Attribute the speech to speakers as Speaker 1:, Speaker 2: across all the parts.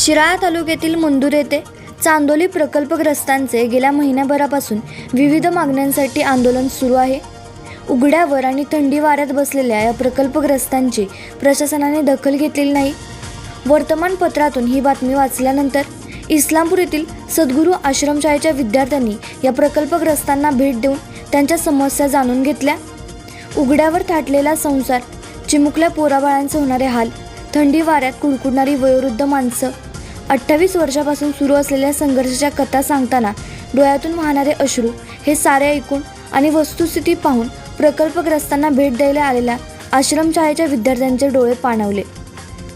Speaker 1: शिराळा तालुक्यातील मंदूर येथे चांदोली प्रकल्पग्रस्तांचे गेल्या महिन्याभरापासून विविध मागण्यांसाठी आंदोलन सुरू आहे. उघड्यावर आणि थंडी वाऱ्यात बसलेल्या या प्रकल्पग्रस्तांची प्रशासनाने दखल घेतलेली नाही. वर्तमानपत्रातून ही बातमी वाचल्यानंतर इस्लामपूर येथील सद्गुरू आश्रमशाळेच्या विद्यार्थ्यांनी या प्रकल्पग्रस्तांना भेट देऊन त्यांच्या समस्या जाणून घेतल्या. उघड्यावर थाटलेला संसार चिमुकल्या पोराबाळांचे होणारे हाल थंडी वाऱ्यात कुडकुडणारी वयोवृद्ध माणसं अठ्ठावीस वर्षापासून सुरू असलेल्या संघर्षाच्या कथा सांगताना डोळ्यातून वाहणारे अश्रू हे सारे ऐकून आणि वस्तुस्थिती पाहून प्रकल्पग्रस्तांना भेट द्यायला आलेल्या आश्रमशाळेच्या विद्यार्थ्यांचे डोळे पाणवले.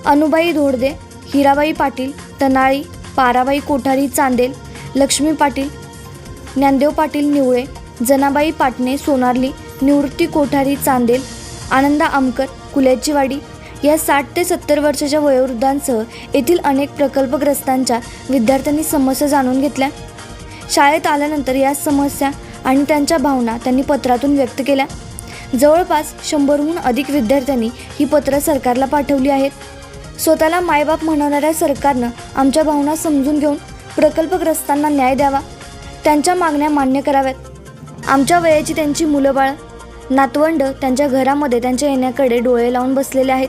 Speaker 1: अनुबाई धोडदे हिराबाई पाटील तनाळी पाराबाई कोठारी चांदेल लक्ष्मी पाटील ज्ञानदेव पाटील निवळे जनाबाई पाटणे सोनारली निवृत्ती कोठारी चांदेल आनंदा आमकर कुल्याचीवाडी या साठ ते सत्तर वर्षाच्या वयोवृद्धांसह येथील अनेक प्रकल्पग्रस्तांच्या विद्यार्थ्यांनी समस्या जाणून घेतल्या. शाळेत आल्यानंतर या समस्या आणि त्यांच्या भावना त्यांनी पत्रातून व्यक्त केल्या. जवळपास शंभरहून अधिक विद्यार्थ्यांनी ही पत्रं सरकारला पाठवली आहेत. स्वतःला मायबाप म्हणणाऱ्या सरकारनं आमच्या भावना समजून घेऊन प्रकल्पग्रस्तांना न्याय द्यावा. त्यांच्या मागण्या मान्य कराव्यात. आमच्या वयाची त्यांची मुलं बाळ नातवंड त्यांच्या घरामध्ये त्यांच्या येण्याकडे डोळे लावून बसलेले आहेत.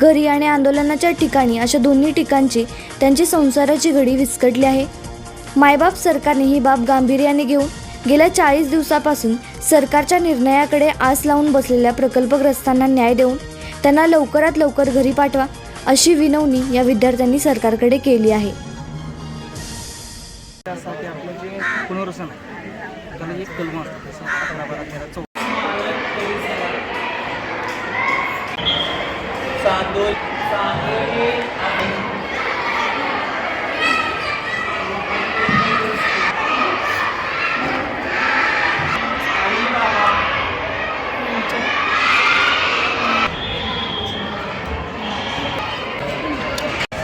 Speaker 1: घरी आणि आंदोलनाच्या ठिकाणी अशा दोन्ही ठिकाणची त्यांची संसाराची घडी विस्कटली आहे. मायबाप सरकारने ही बाब गांभीर्याने घेऊन गेल्या चाळीस दिवसापासून सरकारच्या निर्णयाकडे आस लावून बसलेल्या प्रकल्पग्रस्तांना न्याय देऊन त्यांना लवकरात लवकर घरी पाठवा अशी विनवणी या विद्यार्थ्यांनी सरकारकडे केली आहे.
Speaker 2: त्यासाठी आपलं जे पुनर्वसन आहे त्याला एक कलम असतं तसं अकरा बारा तेरा चौदा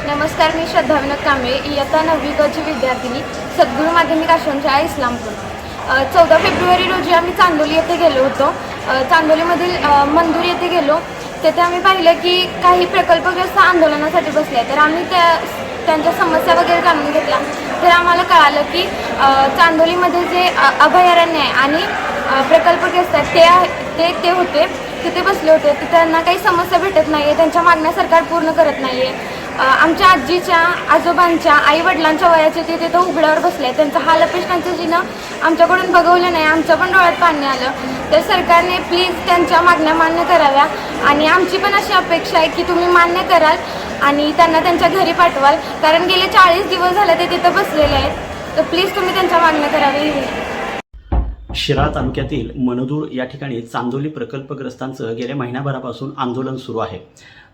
Speaker 3: नमस्कार मी श्रद्धा विनोद कांबळे. इयत्ता नववी गची विद्यार्थिनी सद्गुरू माध्यमिक आश्रमशाळा इस्लामपूर. चौदा फेब्रुवारी रोजी आम्ही चांदोली येथे गेलो होतो. चांदोलीमधील मंदूर येथे गेलो. तेथे आम्ही पाहिलं की काही प्रकल्पग्रस्त आंदोलनासाठी बसले तर आम्ही त्या त्यांच्या समस्या वगैरे जाणून घेतल्या. तर आम्हाला कळालं की चांदोलीमध्ये जे अभयारण्य आहे आणि प्रकल्पग्रस्त आहेत ते आहे- ते ते होते. तिथे बसले होते. तर त्यांना काही समस्या भेटत नाही आहे त्यांच्या मागण्या सरकार पूर्ण करत नाही आहे आमच्या आजीच्या आजोबांच्या आईवडिलांच्या वयाचे ते तिथं उघड्यावर बसले त्यांचा हाल अपेष्टांचं जिनं आमच्याकडून बघवलं नाही. आमच्या पण डोळ्यात पाणी आलं. तर सरकारने प्लीज त्यांच्या मागण्या मान्य कराव्या. आणि आमची पण अशी अपेक्षा आहे की तुम्ही मान्य कराल आणि त्यांना त्यांच्या घरी पाठवाल. कारण गेले चाळीस दिवस झाले ते तिथं बसलेले आहेत. तर प्लीज तुम्ही त्यांच्या मागण्या करावी. ही
Speaker 4: शिराळा तालुक्यातील मनदूर या ठिकाणी चांदोली प्रकल्पग्रस्तांचं गेल्या महिन्याभरापासून आंदोलन सुरू आहे.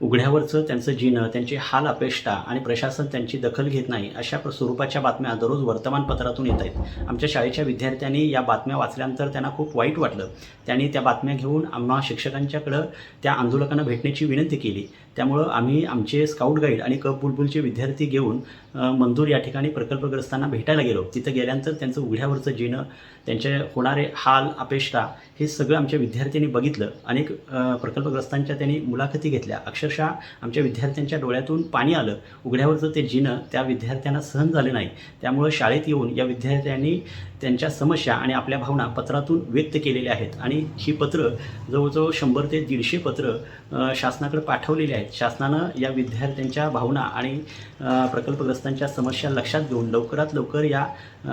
Speaker 4: उघड्यावरचं त्यांचं जीणं त्यांची हाल अपेष्टा आणि प्रशासन त्यांची दखल घेत नाही अशा स्वरूपाच्या बातम्या दररोज वर्तमानपत्रातून येत आहेत. आमच्या शाळेच्या विद्यार्थ्यांनी या बातम्या वाचल्यानंतर त्यांना खूप वाईट वाटलं. त्यांनी त्या बातम्या घेऊन आम्हा शिक्षकांच्याकडं त्या आंदोलकांना भेटण्याची विनंती केली. त्यामुळं आम्ही आमचे स्काउट गाईड आणि कप बुलबुलचे विद्यार्थी घेऊन मंजूर मंदूर या ठिकाणी प्रकल्पग्रस्तांना भेटायला गेलो. तिथं गेल्यानंतर त्यांचं उघड्यावरचं जीणं त्यांचे होणारे हाल अपेष्टा हे सगळं आमच्या विद्यार्थ्यांनी बघितलं. अनेक प्रकल्पग्रस्तांच्या त्यांनी मुलाखती घेतल्या. अक्षर अक्षरशः आमच्या विद्यार्थ्यांच्या डोळ्यातून पाणी आलं. उघड्यावरचं ते जिणं त्या विद्यार्थ्यांना सहन झालं नाही त्यामुळं शाळेत येऊन या विद्यार्थ्यांनी त्यांच्या समस्या आणि आपल्या भावना पत्रातून व्यक्त केलेल्या आहेत. आणि ही पत्र जवळजवळ शंभर ते दीडशे पत्र शासनाकडे पाठवलेली आहेत. शासनानं या विद्यार्थ्यांच्या भावना आणि प्रकल्पग्रस्तांच्या समस्या लक्षात घेऊन लवकरात लवकर या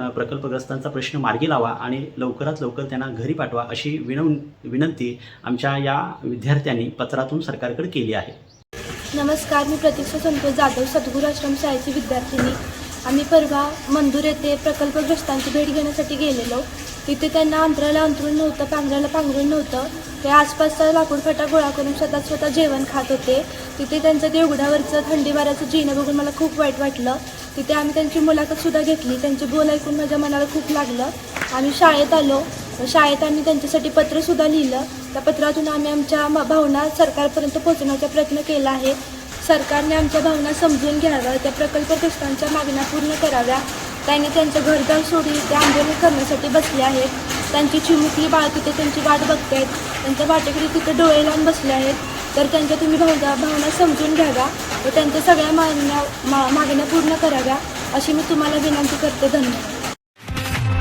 Speaker 4: प्रकल्पग्रस्तांचा प्रश्न मार्गी लावा आणि लवकरात लवकर त्यांना घरी पाठवा अशी विनव विनंती आमच्या या विद्यार्थ्यांनी पत्रातून सरकारकडे केली आहे.
Speaker 5: नमस्कार मी प्रतीक्षा संतोष जाधव सद्गुरू आश्रम शाळेची विद्यार्थिनी. आम्ही परवा मंदूर येथे प्रकल्पग्रस्तांची भेट घेण्यासाठी गेलेलो. तिथे त्यांना अंतराला अंतरून नव्हतं पांघराला पांघरून नव्हतं. ते आसपासचा लाकूड फटा गोळा करून स्वतः स्वतः जेवण खात होते. तिथे त्यांचं ते उघड्यावरचं थंडी वाऱ्याचं जीणं बघून मला खूप वाईट वाटलं. तिथे आम्ही त्यांची मुलाखतसुद्धा घेतली. त्यांचे बोल ऐकून माझ्या मनाला खूप लागलं. आम्ही शाळेत आलो. शाळेत आम्ही त्यांच्यासाठी पत्रसुद्धा लिहिलं. त्या पत्रातून आम्ही आमच्या भावना सरकारपर्यंत पोहोचवण्याचा प्रयत्न केला आहे. सरकारने आमच्या भावना समजून घ्याव्या त्या प्रकल्पग्रस्तांच्या मागण्या पूर्ण कराव्या. त्यांनी त्यांचं घरदार सोडून ते आंदोलन करण्यासाठी बसले आहेत. त्यांची चिमुकली बाळ तिथे त्यांची वाट बघते आहेत त्यांच्या वाटेकडे तिथे डोळे लावून बसले आहेत. तर त्यांच्या तुम्ही भावना भावना समजून घ्याव्या व त्यांच्या सगळ्या मागण्या मा मागण्या पूर्ण कराव्या अशी मी तुम्हाला विनंती करते. धन्यवाद.